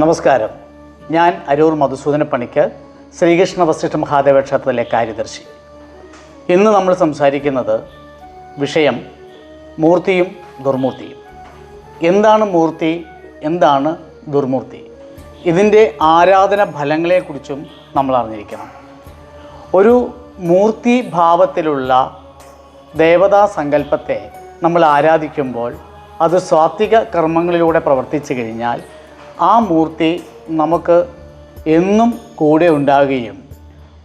നമസ്കാരം. ഞാൻ അരൂർ മധുസൂദന പണിക്കർ ശ്രീകൃഷ്ണ വസിഷ്ഠ മഹാദേവ ക്ഷേത്രത്തിലെ കാര്യദർശി. ഇന്ന് നമ്മൾ സംസാരിക്കുന്നത് വിഷയം മൂർത്തിയും ദുർമൂർത്തിയും. എന്താണ് മൂർത്തി? എന്താണ് ദുർമൂർത്തി? ഇതിന്റെ ആരാധന ഫലങ്ങളെക്കുറിച്ചും നമ്മൾ അറിഞ്ഞിരിക്കണം. ഒരു മൂർത്തി ഭാവത്തിലുള്ള ദേവതാ സങ്കല്പത്തെ നമ്മൾ ആരാധിക്കുമ്പോൾ അത് സ്വാത്വിക കർമ്മങ്ങളിലൂടെ പ്രവർത്തിച്ചു കഴിഞ്ഞാൽ ആ മൂർത്തി നമുക്ക് എന്നും കൂടെ ഉണ്ടാകുകയും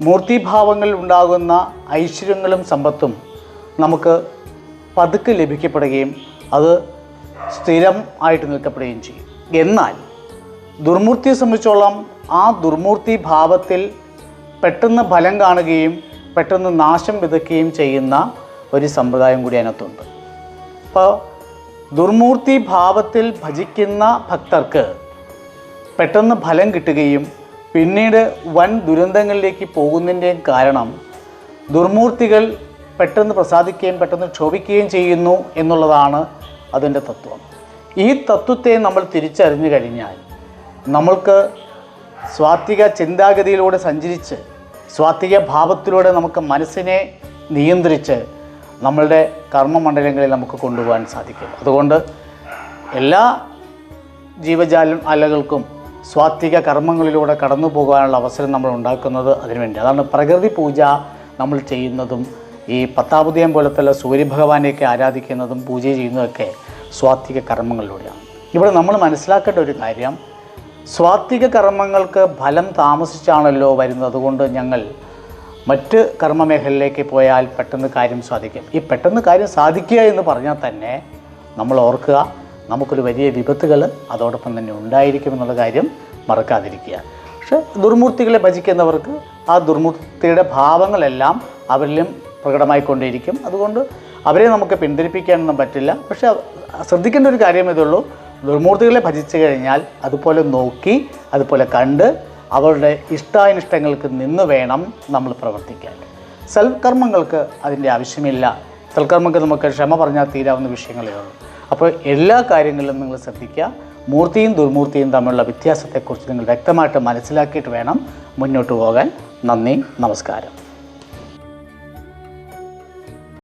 മൂർത്തിഭാവങ്ങളിൽ ഉണ്ടാകുന്ന ഐശ്വര്യങ്ങളും സമ്പത്തും നമുക്ക് പതുക്കെ ലഭിക്കപ്പെടുകയും അത് സ്ഥിരം ആയിട്ട് നിൽക്കപ്പെടുകയും ചെയ്യും. എന്നാൽ ദുർമൂർത്തിയെ സംബന്ധിച്ചോളം ആ ദുർമൂർത്തി ഭാവത്തിൽ പെട്ടെന്ന് ഫലം കാണുകയും പെട്ടെന്ന് നാശം വിതയ്ക്കുകയും ചെയ്യുന്ന ഒരു സമ്പ്രദായം കൂടി അതിനകത്തുണ്ട്. അപ്പോൾ ദുർമൂർത്തി ഭാവത്തിൽ ഭജിക്കുന്ന ഭക്തർക്ക് പെട്ടെന്ന് ഫലം കിട്ടുകയും പിന്നീട് വൻ ദുരന്തങ്ങളിലേക്ക് പോകുന്നതിന്റെയും കാരണം ദുർമൂർത്തികൾ പെട്ടെന്ന് പ്രസാദിക്കുകയും പെട്ടെന്ന് ക്ഷോഭിക്കുകയും ചെയ്യുന്നു എന്നുള്ളതാണ് അതിന്റെ തത്വം. ഈ തത്വത്തെ നമ്മൾ തിരിച്ചറിഞ്ഞു കഴിഞ്ഞാൽ നമ്മൾക്ക് സ്വാത്വിക ചിന്താഗതിയിലൂടെ സഞ്ചരിച്ച് സ്വാത്വിക ഭാവത്തിലൂടെ നമുക്ക് മനസ്സിനെ നിയന്ത്രിച്ച് നമ്മളുടെ കർമ്മമണ്ഡലങ്ങളിൽ നമുക്ക് കൊണ്ടുപോകാൻ സാധിക്കും. അതുകൊണ്ട് എല്ലാ ജീവജാലം അലകൾക്കും സ്വാത്വിക കർമ്മങ്ങളിലൂടെ കടന്നു പോകാനുള്ള അവസരം നമ്മൾ ഉണ്ടാക്കുന്നത് അതിനുവേണ്ടി. അതാണ് പ്രകൃതി പൂജ നമ്മൾ ചെയ്യുന്നതും ഈ പത്താപുദയം പോലത്തുള്ള സൂര്യഭഗവാനെയൊക്കെ ആരാധിക്കുന്നതും പൂജ ചെയ്യുന്നതൊക്കെ സ്വാത്വിക കർമ്മങ്ങളിലൂടെയാണ്. ഇവിടെ നമ്മൾ മനസ്സിലാക്കേണ്ട ഒരു കാര്യം സ്വാത്വിക കർമ്മങ്ങൾക്ക് ഫലം താമസിച്ചാണല്ലോ വരുന്നത് അതുകൊണ്ട് ഞങ്ങൾ മറ്റ് കർമ്മമേഖലയിലേക്ക് പോയാൽ പെട്ടെന്ന് കാര്യം സാധിക്കും. ഈ പെട്ടെന്ന് കാര്യം സാധിക്കുക എന്ന് പറഞ്ഞാൽ തന്നെ നമ്മൾ ഓർക്കുക നമുക്കൊരു വലിയ വിപത്തുകൾ അതോടൊപ്പം തന്നെ ഉണ്ടായിരിക്കും എന്നുള്ള കാര്യം മറക്കാതിരിക്കുക. പക്ഷേ ദുർമൂർത്തികളെ ഭജിക്കുന്നവർക്ക് ആ ദുർമൂർത്തിയുടെ ഭാവങ്ങളെല്ലാം അവരിലും പ്രകടമായിക്കൊണ്ടേയിരിക്കും. അതുകൊണ്ട് അവരെ നമുക്ക് പിന്തിരിപ്പിക്കാനൊന്നും പറ്റില്ല. പക്ഷേ ശ്രദ്ധിക്കേണ്ട ഒരു കാര്യം ഇതുള്ളൂ ദുർമൂർത്തികളെ ഭജിച്ചു കഴിഞ്ഞാൽ അതുപോലെ നോക്കി അതുപോലെ കണ്ട് അവരുടെ ഇഷ്ടാനിഷ്ടങ്ങൾക്ക് നിന്ന് വേണം നമ്മൾ പ്രവർത്തിക്കാൻ. സൽക്കർമ്മങ്ങൾക്ക് അതിന്റെ ആവശ്യമില്ല. സൽക്കർമ്മങ്ങൾക്ക് നമുക്ക് ക്ഷമ പറഞ്ഞാൽ തീരാവുന്ന വിഷയങ്ങളേ ഉള്ളൂ. അപ്പോൾ എല്ലാ കാര്യങ്ങളിലും നിങ്ങൾ ശ്രദ്ധിക്കുക. മൂർത്തിയും ദുർമൂർത്തിയും തമ്മിലുള്ള വ്യത്യാസത്തെക്കുറിച്ച് നിങ്ങൾ വ്യക്തമായിട്ട് മനസ്സിലാക്കിയിട്ട് വേണം മുന്നോട്ട് പോകാൻ. നന്ദി നമസ്കാരം.